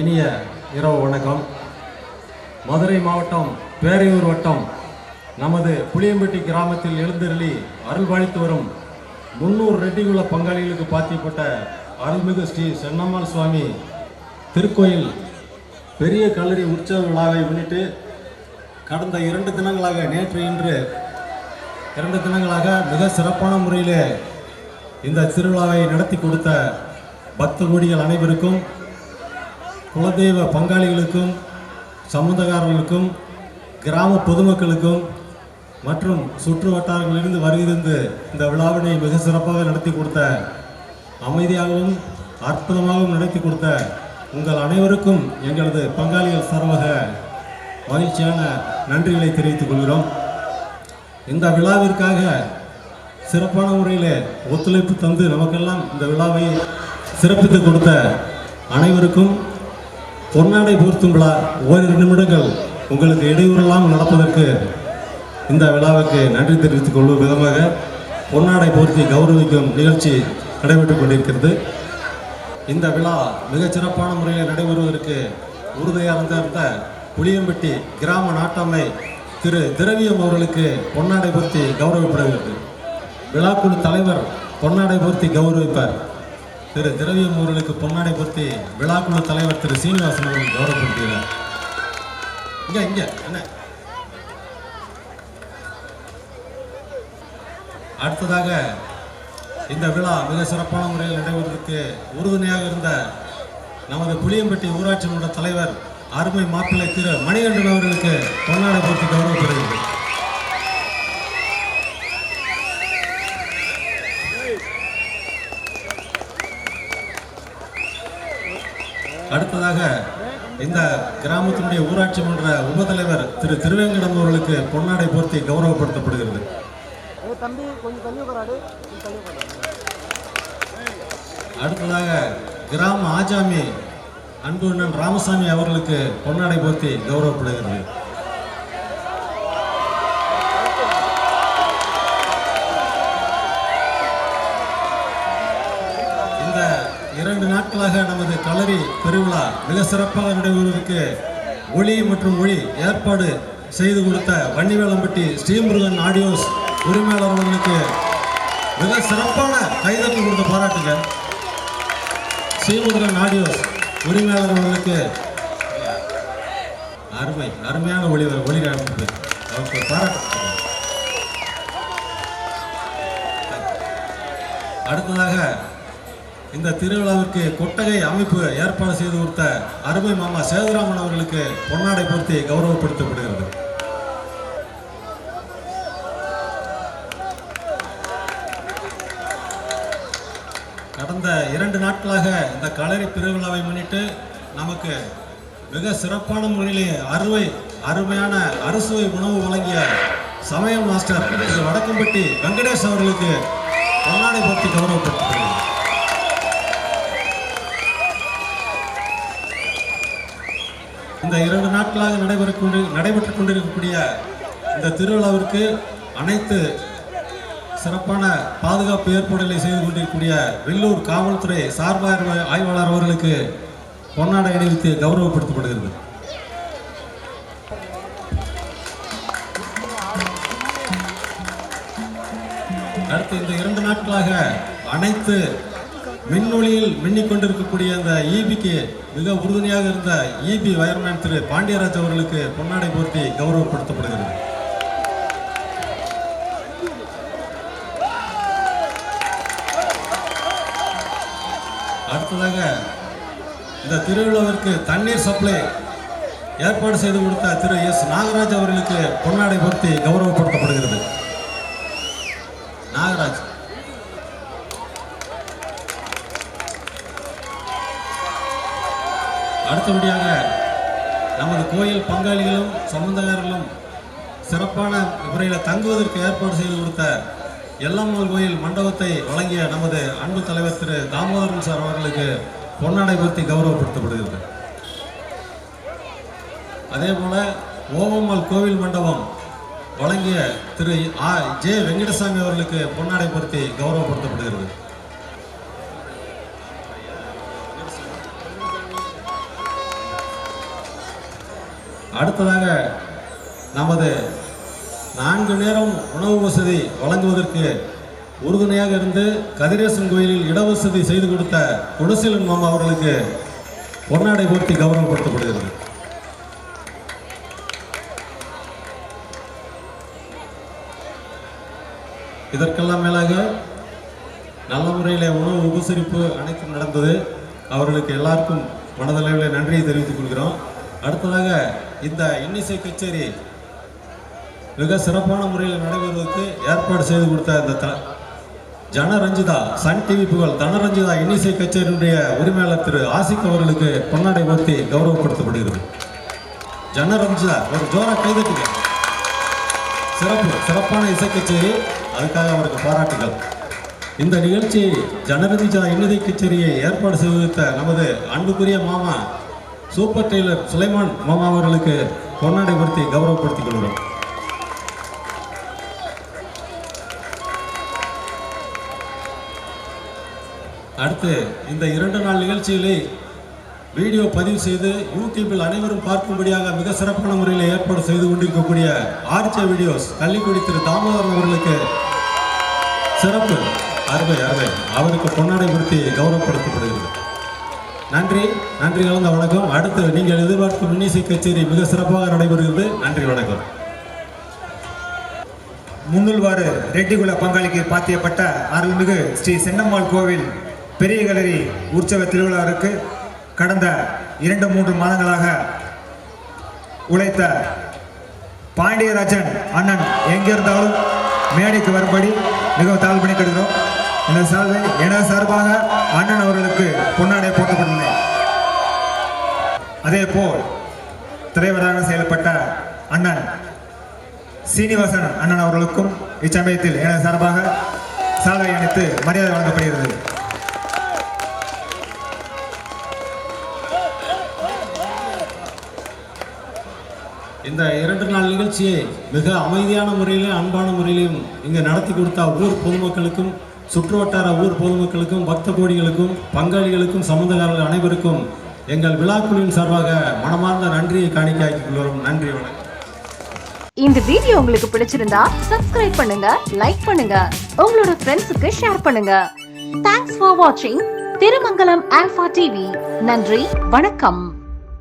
இனிய இரவு வணக்கம். மதுரை மாவட்டம் பேரையூர் வட்டம் நமது புளியம்பட்டி கிராமத்தில் எழுந்தருளி அருள்பாலித்து வரும் முன்னூறு ரெட்டிகுல பங்காளிகளுக்கு பாத்தியப்பட்ட அருள்மிகு ஸ்ரீ சென்னம்மாள் சுவாமி திருக்கோயில் பெரிய கல்லூரி உற்சவ விழாவை முன்னிட்டு கடந்த இரண்டு தினங்களாக நேற்று இன்று இரண்டு தினங்களாக மிக சிறப்பான முறையில் இந்த திருவிழாவை நடத்தி கொடுத்த பக்த கோடிகள் அனைவருக்கும் குலதெய்வ பங்காளிகளுக்கும் சம்பந்தக்காரர்களுக்கும் கிராம பொதுமக்களுக்கும் மற்றும் சுற்று வட்டாரங்களிலிருந்து வருகிறது இந்த விழாவினை மிக சிறப்பாக நடத்தி கொடுத்த அமைதியாகவும் அற்புதமாகவும் நடத்தி கொடுத்த உங்கள் அனைவருக்கும் எங்களது பங்காளிகள் சார்பாக மகிழ்ச்சியான நன்றிகளை தெரிவித்துக் கொள்கிறோம். இந்த விழாவிற்காக சிறப்பான முறையில் ஒத்துழைப்பு தந்து நமக்கெல்லாம் இந்த விழாவை சிறப்பித்து கொடுத்த அனைவருக்கும் பொன்னாடை போர்த்தும் விழா ஓரிரு நிமிடங்கள் உங்களுக்கு இடையூறெல்லாம் நடப்பதற்கு இந்த விழாவுக்கு நன்றி தெரிவித்துக் கொள்ளும் விதமாக பொன்னாடை போர்த்தி கௌரவிக்கும் நிகழ்ச்சி நடைபெற்றுக் கொண்டிருக்கிறது. இந்த விழா மிகச் சிறப்பான முறையில் நடைபெறுவதற்கு உறுதியாக இருந்த புளியம்பட்டி கிராம நாட்டாண்மை திரு திரவியம் அவர்களுக்கு பொன்னாடை போர்த்தி கௌரவிப்படுகிறது விழாக்குழு தலைவர் பொன்னாடை போர்த்தி கௌரவிப்பார். திரு திரவியம் அவர்களுக்கு பொன்னாடை விழா விழாக்குழு தலைவர் திரு சீனிவாசன் அவர்கள் கௌரவப்படுத்துகிறார் இங்க இங்க என்ன அடுத்ததாக இந்த விழா மிக சிறப்பான முறையில் நடைபெறுவதற்கு உறுதுணையாக இருந்த நமது புளியம்பட்டி ஊராட்சி மன்ற தலைவர் அருமை மாப்பிள்ளை திரு மணிகண்டன் அவர்களுக்கு பொன்னாடை பற்றி கௌரவப்படுகிறது. அடுத்ததாக இந்த கிராமத்தினுடைய ஊராட்சி மன்ற உபத்தலைவர் திரு திருவேங்கடம் அவர்களுக்கு பொன்னாடை போர்த்தி கௌரவப்படுத்தப்படுகிறது. கொஞ்சம் அடுத்ததாக கிராம ஆஜாமி அன்பு அண்ணன் ராமசாமி அவர்களுக்கு பொன்னாடை போர்த்தி கௌரவப்படுகிறது இந்த இரண்டு நமது களரி பெருவிழா மிக சிறப்பாக நடைபெறுவதற்கு ஒளி மற்றும் ஒளி ஏற்பாடு செய்து கொடுத்த வன்னிவேலம்பட்டி ஸ்ரீமுருகன் ஆடியோஸ் உரிமையாளர் அவர்களுக்கு மிக சிறப்பான கைதட்டல் கொடுத்த பாராட்டுங்க ஸ்ரீமுருகன் ஆடியோஸ் உரிமையாளர் அவர்களுக்கு அருமை அருமையான ஒளி ஒளி அவருக்கு பாராட்டு அடுத்ததாக இந்த திருவிழாவிற்கு கொட்டகை அமைப்பு ஏற்பாடு செய்து கொடுத்த அருமை மாமா சேதுராமன் அவர்களுக்கு பொன்னாடை பொருத்தி கௌரவப்படுத்தப்படுகிறது. கடந்த இரண்டு நாட்களாக இந்த களரி திருவிழாவை முன்னிட்டு நமக்கு மிக சிறப்பான முறையிலே அறுவை அருமையான அறுசுவை உணவு வழங்கிய சமயம் மாஸ்டர் வடக்கம்பட்டி வெங்கடேஷ் அவர்களுக்கு பொன்னாடை பற்றி கௌரவப்படுத்துகிறது இந்த இரண்டு நாட்களாக நடைபெற கொண்டு நடைபெற்றுக் கொண்டிருக்கக்கூடிய இந்த திருவிழாவிற்கு அனைத்து சிறப்பான பாதுகாப்பு ஏற்பாடுகளை செய்து கொண்டிருக்கக்கூடிய வெள்ளூர் காவல்துறை சார்பாக ஆய்வாளர் அவர்களுக்கு பொன்னாடை அணிவித்து கௌரவப்படுத்தப்படுகிறது. அடுத்து இந்த இரண்டு நாட்களாக அனைத்து மின்னொளியில் மின்னிக் கொண்டிருக்கக்கூடிய அந்த ஈபிக்கு மிக உறுதுணையாக இருந்த ஈபி வயர்மேன் திரு பாண்டியராஜ் அவர்களுக்கு பொன்னாடை போர்த்தி கௌரவப்படுத்தப்படுகிறது. அடுத்ததாக இந்த திருவிழாவிற்கு தண்ணீர் சப்ளை ஏற்பாடு செய்து கொடுத்த திரு எஸ் நாகராஜ் அவர்களுக்கு பொன்னாடை பொருத்தி கௌரவப்படுத்தப்படுகிறது. நாகராஜ் அடுத்தபடியாக நமது கோயில் பங்காளிகளும் சம்பந்தக்காரர்களும் சிறப்பான முறையில் தங்குவதற்கு ஏற்பாடு செய்து கொடுத்த எல்லம்மாள் கோயில் மண்டபத்தை வழங்கிய நமது அன்பு தலைவர் திரு தாமோதரன் சார் அவர்களுக்கு பொன்னாடை பொருத்தி கௌரவப்படுத்தப்படுகிறது. அதே போல ஓவம்மாள் கோவில் மண்டபம் வழங்கிய திரு ஆ ஜே வெங்கடசாமி அவர்களுக்கு பொன்னாடை பொருத்தி கௌரவப்படுத்தப்படுகிறது. அடுத்ததாக நமது நான்கு நேரம் உணவு வசதி வழங்குவதற்கு உறுதுணையாக இருந்து கதிரேசன் கோயிலில் இடவசதி செய்து கொடுத்த குடசீலன் மாமா அவர்களுக்கு பொன்னாடை போர்த்தி கௌரவப்படுத்தப்படுகிறது. இதற்கெல்லாம் மேலாக நல்ல முறையில் உணவு உபசரிப்பு அனைத்தும் நடந்தது. அவர்களுக்கு எல்லாருக்கும் மனதளவில் நன்றியை தெரிவித்துக் கொள்கிறோம். அடுத்ததாக இந்த இன்னிசை கச்சேரி மிக சிறப்பான முறையில் நடைபெறுவதற்கு ஏற்பாடு செய்து கொடுத்த இந்த ஜனரஞ்சிதா சன் டிவி புகழ் தனரஞ்சிதா இன்னிசை கச்சேரியினுடைய உரிமையாளர் திரு ஆசிக் அவர்களுக்கு பொன்னாடை போர்த்தி கௌரவப்படுத்தப்படுகிறது. ஜனரஞ்சிதா ஒரு ஜோரா கைதட்டுங்க சிறப்பு சிறப்பான இசை கச்சேரி. அதுக்காக அவருக்கு பாராட்டுகள். இந்த நிகழ்ச்சி ஜனரஞ்சிதா இன்னிசை கச்சேரியை ஏற்பாடு செய்து நமது அன்புக்குரிய மாமா சூப்பர் டெய்லர் சுலைமான் மாமா அவர்களுக்கு பொன்னாடை கௌரவப்படுத்திக் கொள்கிறோம். அடுத்து இந்த இரண்டு நாள் நிகழ்ச்சியிலே வீடியோ பதிவு செய்து யூடியூபில் அனைவரும் பார்க்கும்படியாக மிக சிறப்பான முறையில் ஏற்பாடு செய்து கொண்டிருக்கக்கூடிய ஆர்ச்சே வீடியோஸ் கள்ளிக்குடி திரு தாமோதரன் அவர்களுக்கு சிறப்பு அருமை அருமை. அவருக்கு பொன்னாடை கொடுத்து கௌரவப்படுத்தப்படுகிறது. நன்றி நன்றி கலந்த வணக்கம். அடுத்து நீங்கள் எதிர்பார்க்கும் இன்னிசை கச்சேரி மிக சிறப்பாக நடைபெறுகிறது. நன்றி வணக்கம். முன்னுள்வாறு ரெட்டிகுல பங்காளிக்கு பாத்தியப்பட்ட அருள்மிகு ஸ்ரீ சென்னம்மாள் கோவில் பெரிய கலரி உற்சவ திருவிழாவிற்கு கடந்த இரண்டு மூன்று மாதங்களாக உழைத்த பாண்டியராஜன் அண்ணன் எங்கிருந்தாலும் மேடைக்கு வரும்படி மிகவும் தாழ்வு பண்ணிக்கிடுகிறோம் இந்த சார்பில் என சார்பாக அண்ணன் அவர்களுக்கு பொன்னாடை போட்டப்பட்டது அதே போல் தலைவராக செயல்பட்ட அண்ணன் சீனிவாசன் அண்ணன் அவர்களுக்கும் இச்சமயத்தில் என சார்பாக சாலை அணித்து மரியாதை வழங்கப்படுகிறது. இந்த இரண்டு நாள் நிகழ்ச்சியை மிக அமைதியான முறையிலும் அன்பான முறையிலும் இங்கே நடத்தி கொடுத்த ஊர் பொதுமக்களுக்கும் சுற்றுவட்டார ஊர் பொதுமக்களுக்கும் பக்த கோடிகளுக்கும் பங்காளிகளுக்கும் சம்பந்தக்காரர்கள் அனைவருக்கும் எங்கள் விழாக்குழுவின் சார்பாக மனமார்ந்த நன்றியை காணிக்கையாக்கிக் கொள்கிறோம். நன்றி வணக்கம். இந்த வீடியோ உங்களுக்கு பிடிச்சிருந்தா சப்ஸ்கிரைப் பண்ணுங்க லைக் பண்ணுங்க உங்களோட ஃப்ரெண்ட்ஸுக்கு ஷேர் பண்ணுங்க. தேங்க்ஸ் ஃபார் வாட்சிங் திருமங்கலம் ஆல்பா டிவி நன்றி வணக்கம்.